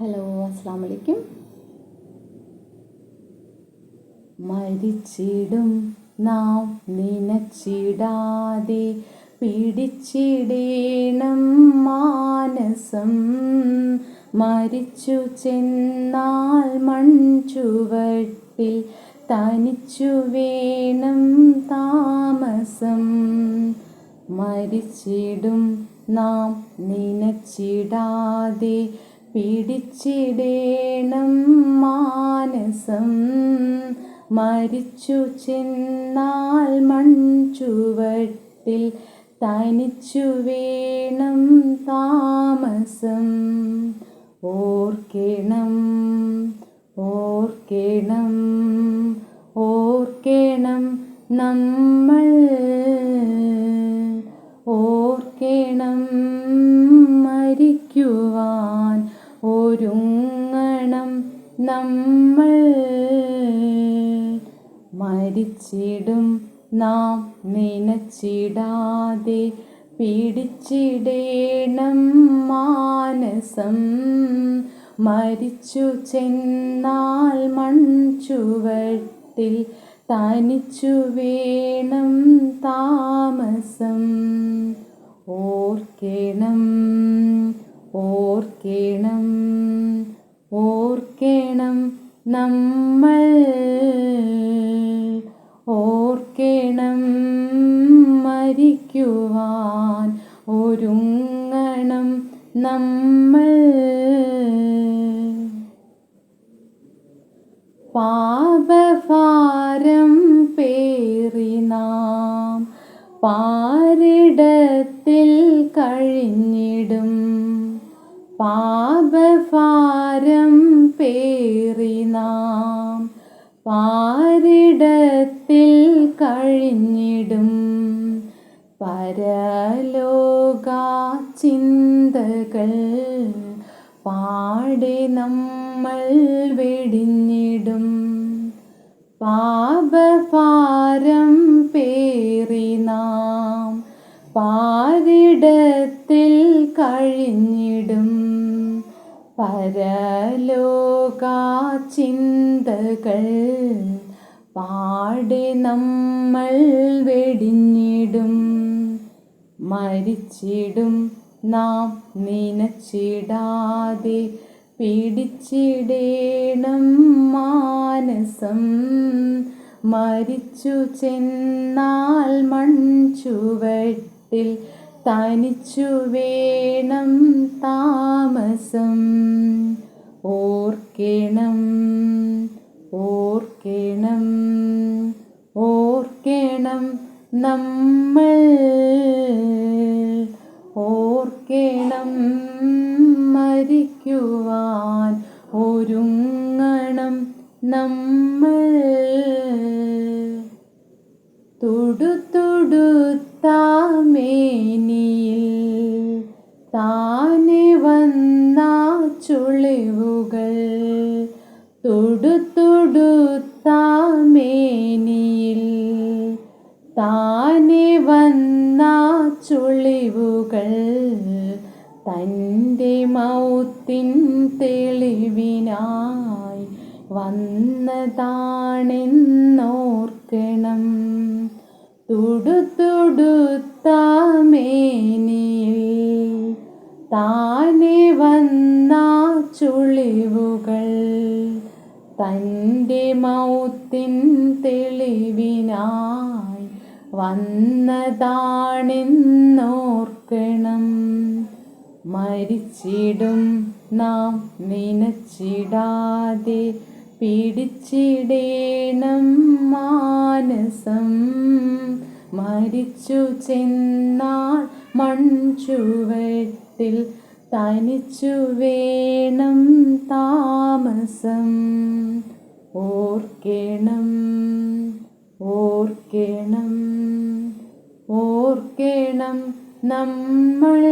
Hello അസ്സാം വലൈക്കും മരിച്ചിടും നാം നിനച്ചിടാതെ പിടിച്ചിടേണം മാനസം. മരിച്ചു ചെന്നാൽ മൺചുവട്ടിൽ തനിച്ചു വേണം താമസം. മരിച്ചിടും നാം നിനച്ചിടാതെ പിടിച്ചിടേണം മാനസം. മരിച്ചു ചെന്നാൽ മൺചുവട്ടിൽ തനിച്ചു വേണം താമസം. ഓർക്കണം ഓർക്കണം ഓർക്കണം നമ്മൾ. ഓർക്കണം മരിക്കുവാൻ ഒരുങ്ങണം നമ്മൾ മരിച്ചിടും നാം നനച്ചിടാതെ പിടിച്ചിടേണം മാനസം. മരിച്ചു ചെന്നാൽ മൺചുവട്ടിൽ തനിച്ചു വേണം താമസം. ഓർക്കണം ഓർക്കണം ഓർക്കണം നമ്മൾ മരിക്കുവാൻ ഒരുങ്ങണം നമ്മൾ. പാപഭാരം പേറി നാം പാരിടത്തിൽ കഴിഞ്ഞിടും. പാപഭാരം പേറി നാം പാരിടത്തിൽ കഴിഞ്ഞിടും. പരലോക ചിന്തകൾ പാടെ നമ്മൾ വെടിഞ്ഞിടും. പാപഭാരം പേറി നാം പാരിടത്തിൽ കഴിഞ്ഞിടും. പരലോക ചിന്തകൾ പാടെ നമ്മൾ വെടിഞ്ഞിടും. മരിച്ചിടും. നാം നനച്ചിടാതെ പിടിച്ചിടേണം മാനസം. മരിച്ചു ചെന്നാൽ മൺചുവട്ടിൽ തനിച്ചു വേണം താമസം. ഓർക്കണം ഓർക്കണം മരിക്കുവാൻ ഒരുങ്ങണം നമ്മൾ തെളിവിനായി വന്നതാണെന്നോർക്കണം. തുടുതുടുത്താമേനിയിൽ താനെ വന്ന ചുളിവുകൾ തന്റെ മൗത്തിൻ തെളിവിനായി വന്നതാണെന്നോർക്കണം. മരിച്ചിടും നാം നനച്ചിടാതെ പിടിച്ചിടേണം മാനസം. മരിച്ചു ചെന്നാൽ മൺചുവട്ടിൽ തനിച്ചു വേണം താമസം. ഓർക്കണം ഓർക്കണം ഓർക്കണം നമ്മൾ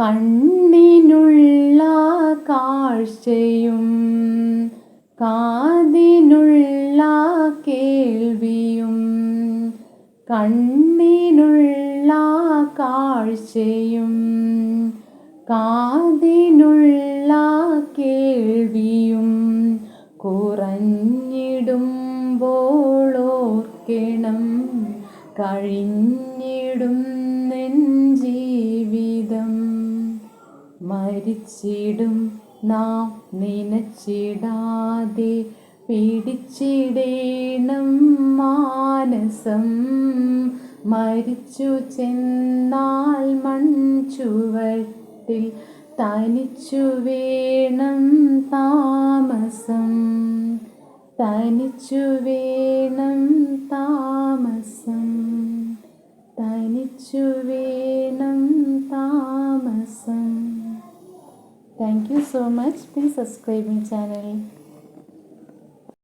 കണ്ണിനുള്ള കാഴ്ചയും കാതിനുള്ള കേൾവിയും കണ്ണിനുള്ള കാഴ്ചയും കാതിനുള്ള കേൾവിയും കുറഞ്ഞിടുമ്പോൾ ഓർക്കണം മരിച്ചിടും നാം നനച്ചിടാതെ പിടിച്ചിടേണം മാനസം. മരിച്ചു ചെന്നാൽ മൺചുവട്ടിൽ തനിച്ചു വേണം താമസം. തനിച്ചു വേണം താമസം. so much. Please subscribe my channel.